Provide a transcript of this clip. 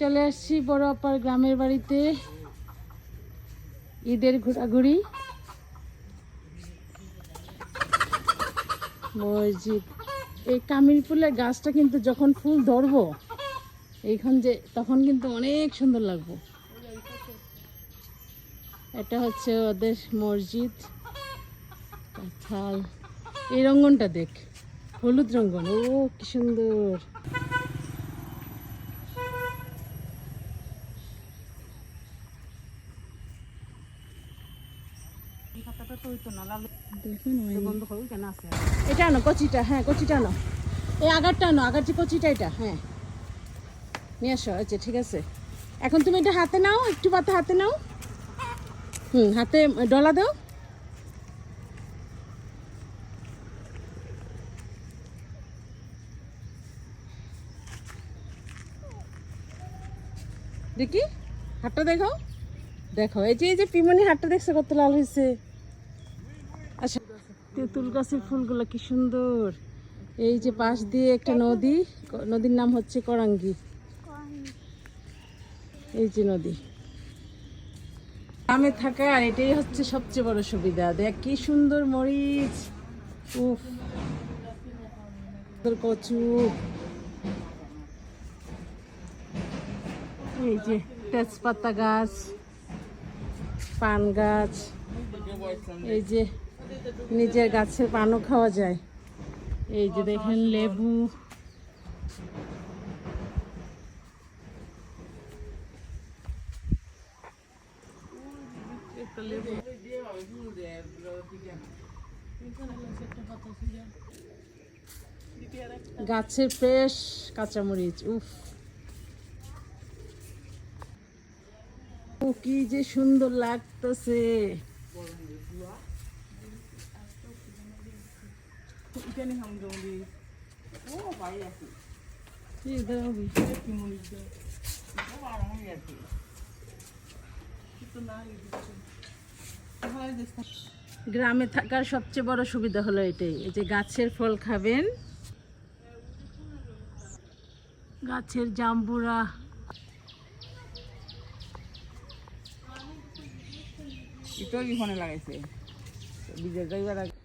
চলে আসছি বড় আপার গ্রামের বাড়িতে। ঈদের ঘোরাঘুরি। মসজিদ। এই কামিল ফুলের গাছটা কিন্তু যখন ফুল ধরবো, এইখান যে, তখন কিন্তু অনেক সুন্দর লাগবো। এটা হচ্ছে ওদের মসজিদ। এই রঙ্গনটা দেখ। হলুদ রঙ্গন। ও, কি সুন্দর। এটা আনো কচিটা হ্যাঁ কচিটা আনো। এই আগারটা আনো আগার যে কচিটা এটা হ্যাঁ। নিয়ে আসো আচ্ছা ঠিক আছে। এখন তুমি এটা হাতে নাও একটু পাতা হাতে নাও। হুম হাতে ডলা দাও। দেখি হাতটা দেখো দেখো এই যে এই যে পিমনি হাতটা দেখছে কত লাল হয়েছে। তেঁতুল গাছের ফুলগুলো কি সুন্দর। এই যে পাশ দিয়ে একটা নদী, নদীর নাম হচ্ছে করাঙ্গি। এই যে নদী। গ্রামে আর এটাই হচ্ছে সবচেয়ে বড় সুবিধা। দেখ, কি সুন্দর মরিচ। উফ। কচু। এই যে তেজপাতা গাছ, পান গাছ। এই যে নিজের গাছের পানও খাওয়া যায়। এই যে দেখেন লেবু। গাছের ফ্রেশ কাঁচামরিচ উফ। ও কি যে সুন্দর লাগতেছে। গ্রামে থাকার সবচেয়ে বড় সুবিধা হলো এটাই, এই যে গাছের ফল খাবেন। গাছের জাম্বুরা। এটাও কি ফোনে লাগাইছে? বিজয় যাইবার আগে